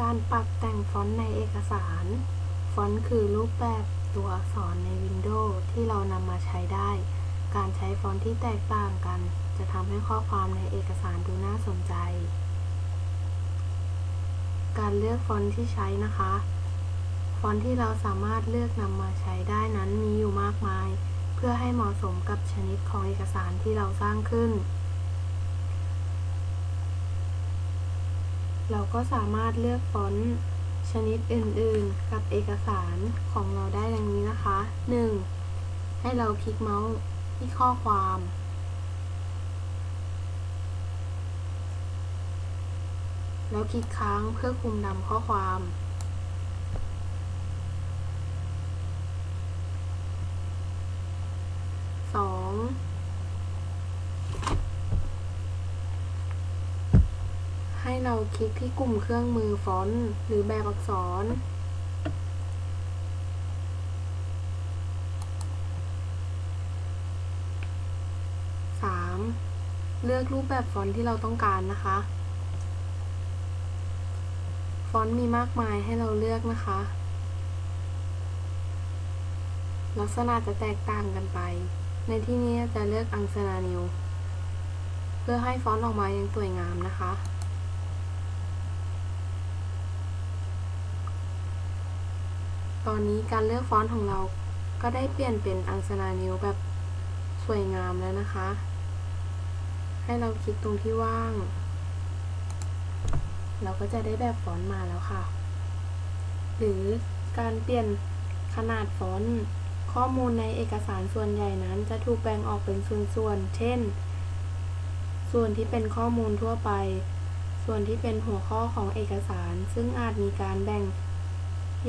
การปรับแต่งฟอนต์ในเอกสาร ฟอนต์คือรูปแบบตัวอักษรใน Windows ที่เรานำมาใช้ได้ การใช้ฟอนต์ที่แตกต่างกัน จะทำให้ข้อความในเอกสารดูน่าสนใจ การเลือกฟอนต์ที่ใช้นะคะ ฟอนต์ที่เราสามารถเลือกนำมาใช้ได้นั้นมีอยู่มากมาย เพื่อให้เหมาะสมกับชนิดของเอกสารที่เราสร้างขึ้น เราก็สามารถเลือกฟอนต์ชนิดอื่นๆ กับเอกสารของเราได้ดังนี้นะคะ 1. ให้เราคลิกเมาส์ที่ข้อความ แล้วคลิกค้างเพื่อคุมดำข้อความสอง ให้เราคลิกที่กลุ่มเครื่องมือฟอนต์หรือแบบอักษรสามเลือกรูปแบบฟอนต์ที่เราต้องการนะคะ ฟอนต์มีมากมายให้เราเลือกนะคะ ลักษณะจะแตกต่างกันไป ในที่นี้จะเลือกอังสนานิว เพื่อให้ฟอนต์ออกมาอย่างสวยงามนะคะ ตอนนี้การเลือกฟอนต์ของเราก็ได้เปลี่ยนเป็นอังสนานิวแบบสวยงามแล้วนะคะ ให้เราคลิกตรงที่ว่าง เราก็จะได้แบบฟอนต์มาแล้วค่ะ หรือการเปลี่ยนขนาดฟอนต์ข้อมูลในเอกสารส่วนใหญ่นั้น จะถูกแบ่งออกเป็นส่วนๆ เช่น ส่วนที่เป็นข้อมูลทั่วไป ส่วนที่เป็นหัวข้อของเอกสาร ซึ่งอาจมีการแบ่ง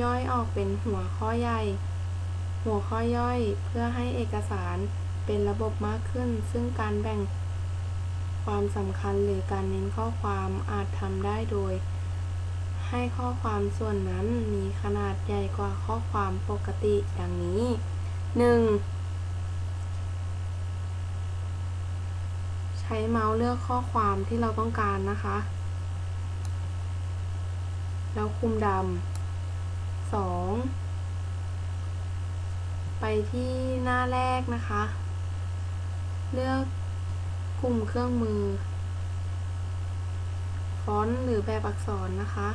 ย่อยออกเป็นหัวข้อใหญ่ หัวข้อย่อยเพื่อให้เอกสารเป็นระบบมากขึ้น ซึ่งการแบ่งความสำคัญหรือการเน้นข้อความอาจทำได้โดย ให้ข้อความส่วนนั้นมีขนาดใหญ่กว่าข้อความปกติดังนี้ 1. ใช้เมาส์เลือกข้อความที่เราต้องการนะคะ แล้วคุมดำ 2. ไปที่หน้าแรกนะคะ เลือกกลุ่มเครื่องมือ ฟอนต์หรือแบบอักษรนะคะ